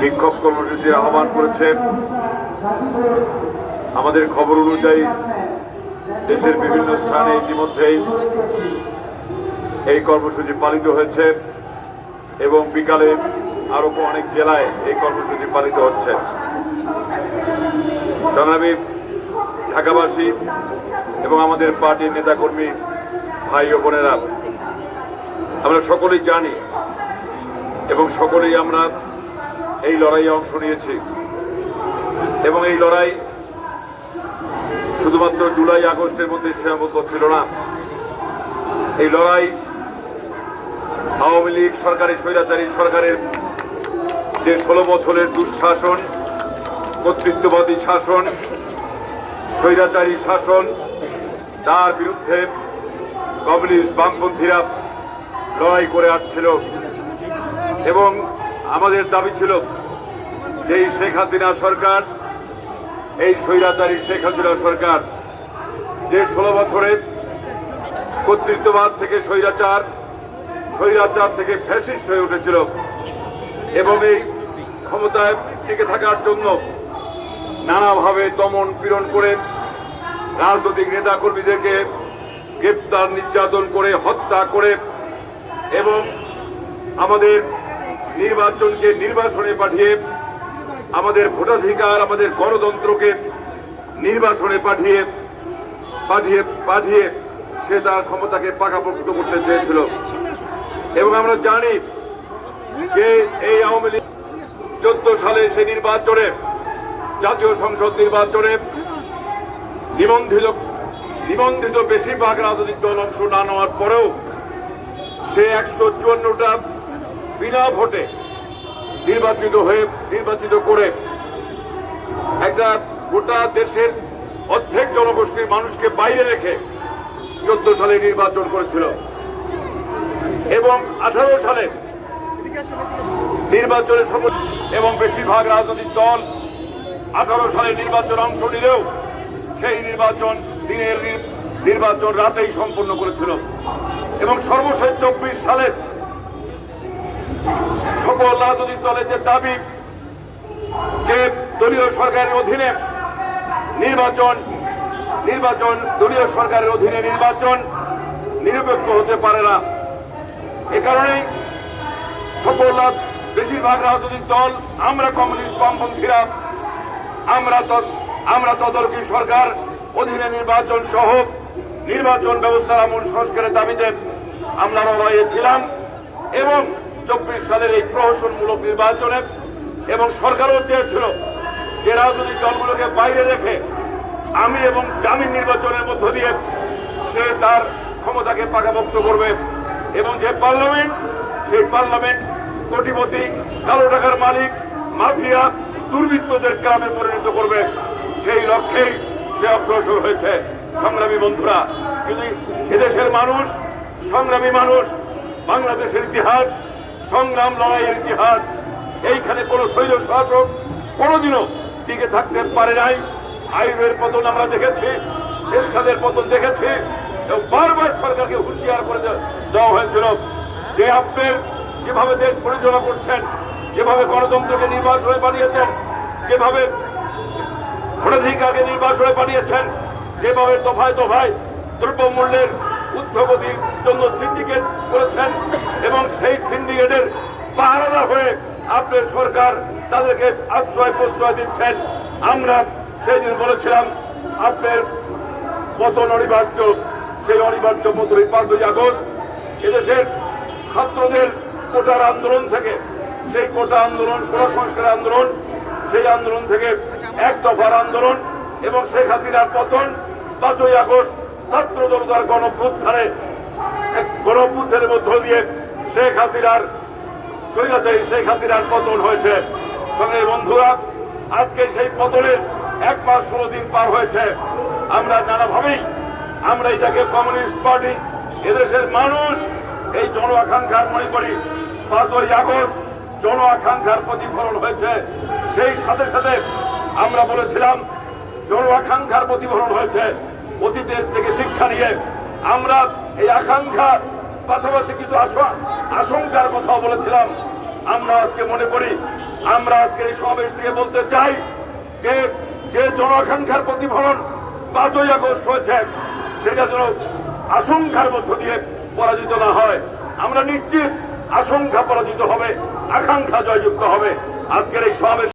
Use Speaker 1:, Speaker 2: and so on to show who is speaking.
Speaker 1: বিক্ষোভ কর্মসূচির আহ্বান করেছে। আমাদের খবর অনুযায়ী দেশের বিভিন্ন স্থানে ইতিমধ্যেই এই কর্মসূচি পালিত হয়েছে এবং বিকালে আরও অনেক জেলায় এই কর্মসূচি পালিত হচ্ছে। সংগ্রামী ঢাকাবাসী এবং আমাদের পার্টির নেতাকর্মী ভাই ও বোনেরা, আমরা সকলেই জানি এবং সকলেই আমরা এই লড়াইয়ে অংশ নিয়েছি। এবং এই লড়াই শুধুমাত্র জুলাই, আগস্টের মধ্যে সীমাবদ্ধ ছিল না। এই লড়াই আওয়ামী লীগ সরকারি, স্বৈরাচারী সরকারের যে ষোলো বছরের দুঃশাসন, কর্তৃত্ববাদী শাসন, স্বৈরাচারী শাসন, তার বিরুদ্ধে কমিউনিস্ট বামপন্থীরা লড়াই করে আসছিল। এবং আমাদের দাবি ছিল যে শেখ হাসিনা সরকার, এই স্বৈরাচারী শেখ হাসিনা সরকার যে ষোলো বছরে কর্তৃত্ববাদ থেকে স্বৈরাচার স্বৈরাচার থেকে ফ্যাসিস্ট হয়ে উঠেছিল এবং এই ক্ষমতায় টিকে থাকার জন্য নানাভাবে দমন পীড়ন করে রাজনৈতিক নেতা কর্মীদেরকে গ্রেপ্তার, নির্যাতন করে, হত্যা করে এবং আমাদের নির্বাচনকে নির্বাসনে পাঠিয়ে আমাদের ভোটাধিকার, আমাদের গণতন্ত্রকে নির্বাসনে পাঠিয়ে পাঠিয়ে পাঠিয়ে সে তার ক্ষমতাকে পাকাপোক্ত করতে চেয়েছিল। এবং আমরা জানি যে এই আওয়ামী লীগ চোদ্দ সালে সে নির্বাচনে, জাতীয় সংসদ নির্বাচনে নিবন্ধিত নিবন্ধিত বেশিরভাগ রাজনৈতিক দল অংশ না নেওয়ার পরেও সে একশো চুয়ান্নটা বিনা ভোটে নির্বাচিত হয়ে নির্বাচিত করে একটা গোটা দেশের অর্ধেক জনগোষ্ঠীর মানুষকে বাইরে রেখে চোদ্দ সালে নির্বাচন করেছিল। এবং আঠারো সালে নির্বাচনে এবং বেশিরভাগ রাজনৈতিক দল আঠারো সালে নির্বাচন অংশ নিলেও সেই নির্বাচন দিনের নির্বাচন রাতেই সম্পন্ন করেছিল। এবং সর্বশেষ চব্বিশ সালে রাজনৈতিক দলের যে দাবি যে দলীয় সরকারের অধীনে নির্বাচন নির্বাচন, দলীয় সরকারের অধীনে নির্বাচন নিরপেক্ষ হতে পারে না। এ কারণেই সকল বেশিরভাগ রাজনৈতিক দল, আমরা কমিউনিস্ট বামপন্থীরা, আমরা আমরা তদারকি সরকার, অধীনে নির্বাচন সহ নির্বাচন ব্যবস্থার আমূল সংস্কারের দাবিতে আমরা লড়াইয়ে ছিলাম এবং চব্বিশ সালের এই প্রহসনমূলক নির্বাচনে এবং সরকারও চেয়েছিল যে রাজনৈতিক দলগুলোকে বাইরে রেখে আমি এবং গ্রামীণ নির্বাচনের মধ্য দিয়ে সে তার ক্ষমতাকে পাকাভক্ত করবে। এবং যে পার্লামেন্ট, সেই পার্লামেন্ট কোটিপতি, কালো টাকার মালিক, মাফিয়া, দুর্বৃত্তদের গ্রামে পরিণত করবে। সেই লক্ষ্যেই সে অগ্রসর হয়েছে। সংগ্রামী বন্ধুরা কিন্তু এদেশের মানুষ, সংগ্রামী মানুষ, বাংলাদেশের ইতিহাস সংগ্রাম লড়াইয়ের ইতিহাস। এইখানে কোন শৈল শাসক কোনোদিনও টিকে থাকতে পারে নাই। আইনের পতন আমরা দেখেছি, এরশাদের পতন দেখেছি বারবার সরকারকে হুঁশিয়ার করে দেওয়া হয়েছিল যে আপনার যেভাবে দেশ পরিচালনা করছেন, যেভাবে গণতন্ত্রকে নির্বাচনে পাঠিয়েছেন যেভাবে ভোটাধিকারকে নির্বাচনে পাঠিয়েছেন যেভাবে দফায় দফায় দ্রব্যমূল্যের ঊর্ধ্বগতির জন্য সিন্ডিকেট করেছেন এবং সেই সিন্ডিকেটের পাহারাদার হয়ে আপনার সরকার তাদেরকে আশ্রয় প্রশ্রয় দিচ্ছেন। আমরা সেই দিন বলেছিলাম, আপনার পতন অনিবার্য, সেই অনিবার্য পতনই পাঁচই আগস্ট এদেশের ছাত্রদের কোটার আন্দোলন থেকে, সেই কোটা আন্দোলন কোটা আন্দোলন, সেই আন্দোলন থেকে এক দফার আন্দোলন এবং শেখ হাসিনার পতন পাঁচই আগস্ট ছাত্র জনতার গণভ্যুত্থানে গণভ্যুত্থানের মধ্য দিয়ে শেখ হাসিনার স্বৈরাচারী শেখ হাসিনার পতন হয়েছে। সঙ্গে বন্ধুরা, আজকে সেই পতনের এক মাস ষোলো দিন পার হয়েছে। আমরা নানাভাবেই, আমরা এটাকে কমিউনিস্ট পার্টি, এদেশের মানুষ, এই জন আকাঙ্ক্ষার মনে করি পাঁচই আগস্ট জন আকাঙ্ক্ষার প্রতিফলন হয়েছে। সেই সাথে সাথে আমরা বলেছিলাম জন আকাঙ্ক্ষার প্রতিফলন হয়েছে। অতীতের থেকে শিক্ষা নিয়ে আমরা এই আকাঙ্ক্ষার পাশাপাশি কিছু আশা- আশঙ্কার কথাও বলেছিলাম। আমরা আজকে মনে করি, আমরা আজকের এই সমাবেশ থেকে বলতে চাই যে যে জনসংখ্যার প্রতিফলন পাঁচই আগস্ট হয়েছে, সেটা যেন আশঙ্কার মধ্য দিয়ে পরাজিত না হয়। আমরা নিশ্চিত আশঙ্কা পরাজিত হবে, আকাঙ্ক্ষা জয়যুক্ত হবে। আজকের এই সমাবেশ